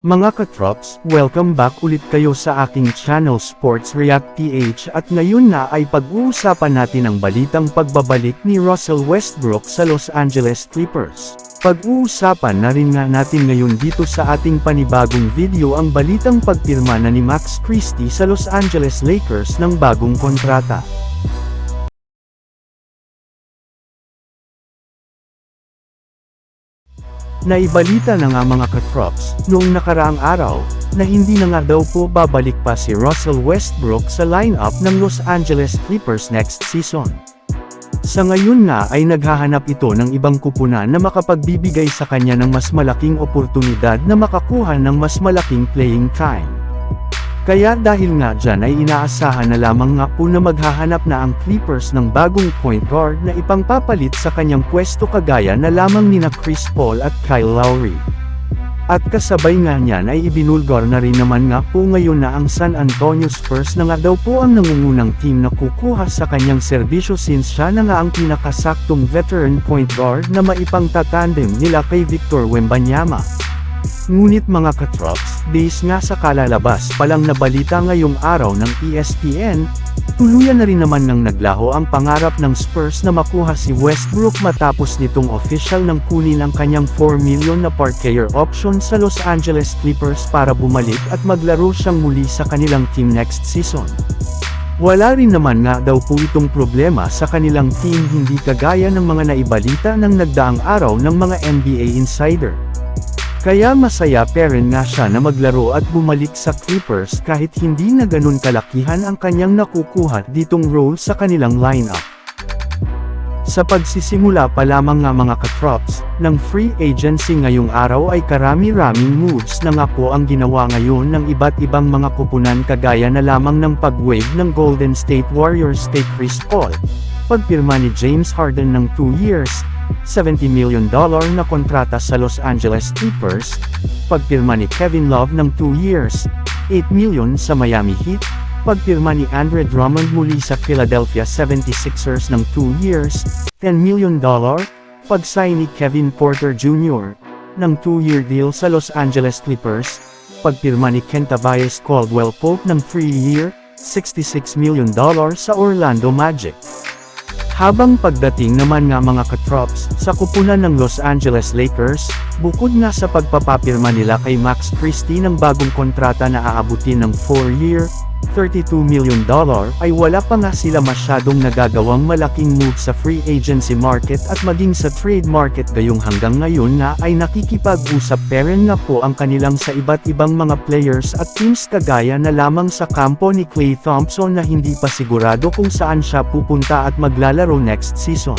Mga katrops, welcome back ulit kayo sa aking channel Sports React PH at ngayon na ay pag-uusapan natin ang balitang pagbabalik ni Russell Westbrook sa Los Angeles Clippers. Pag-uusapan na rin nga natin ngayon dito sa ating panibagong video ang balitang pagpirma na ni Max Christie sa Los Angeles Lakers ng bagong kontrata. Naibalita na nga mga katrops, noong nakaraang araw, na hindi na nga daw po babalik pa si Russell Westbrook sa lineup ng Los Angeles Clippers next season. Sa ngayon nga ay naghahanap ito ng ibang kupunan na makapagbibigay sa kanya ng mas malaking oportunidad na makakuha ng mas malaking playing time. Kaya dahil nga dyan ay inaasahan na lamang nga po na maghahanap na ang Clippers ng bagong point guard na ipangpapalit sa kanyang pwesto kagaya na lamang nina Chris Paul at Kyle Lowry. At kasabay nga niyan ay ibinulgar na rin naman nga po ngayon na ang San Antonio Spurs na nga daw po ang nangungunang team na kukuha sa kanyang serbisyo since siya na nga ang pinakasaktong veteran point guard na maipangtatandem nila kay Victor Wembanyama. Ngunit mga katrops, days nga sa kalalabas palang nabalita ngayong araw ng ESPN, tuluyan na rin naman ng naglaho ang pangarap ng Spurs na makuha si Westbrook matapos nitong official ng kunin ang kanyang 4 million na per-player option sa Los Angeles Clippers para bumalik at maglaro siyang muli sa kanilang team next season. Wala rin naman nga daw po itong problema sa kanilang team hindi kagaya ng mga naibalita ng nagdaang araw ng mga NBA insider. Kaya masaya pa rin nga siya na maglaro at bumalik sa Clippers kahit hindi na ganun kalakihan ang kanyang nakukuha ditong role sa kanilang lineup. Sa pagsisimula pa lamang nga mga katrops, ng free agency ngayong araw ay karami-raming moves na nga po ang ginawa ngayon ng iba't ibang mga kupunan kagaya na lamang ng pag-wave ng Golden State Warriors kay Chris Paul, pagpirma ni James Harden ng 2 years, $70 million na kontrata sa Los Angeles Clippers, pagpirma ni Kevin Love ng 2 years, 8 million sa Miami Heat, pagpirma ni Andre Drummond muli sa Philadelphia 76ers ng 2 years, $10 million, pag-sign ni Kevin Porter Jr. ng 2-year deal sa Los Angeles Clippers, pagpirma ni Kentavious Caldwell Pope ng 3-year, $66 million sa Orlando Magic. Habang pagdating naman nga mga katrops, sa kupunan ng Los Angeles Lakers, bukod nga sa pagpapapirma nila kay Max Christie ng bagong kontrata na aabutin ng 4-year, $32 million, ay wala pa nga sila masyadong nagagawang malaking move sa free agency market at maging sa trade market gayong hanggang ngayon nga ay nakikipag-usap pa rin nga po ang kanilang sa iba't ibang mga players at teams kagaya na lamang sa kampo ni Klay Thompson na hindi pa sigurado kung saan siya pupunta at maglalaro next season.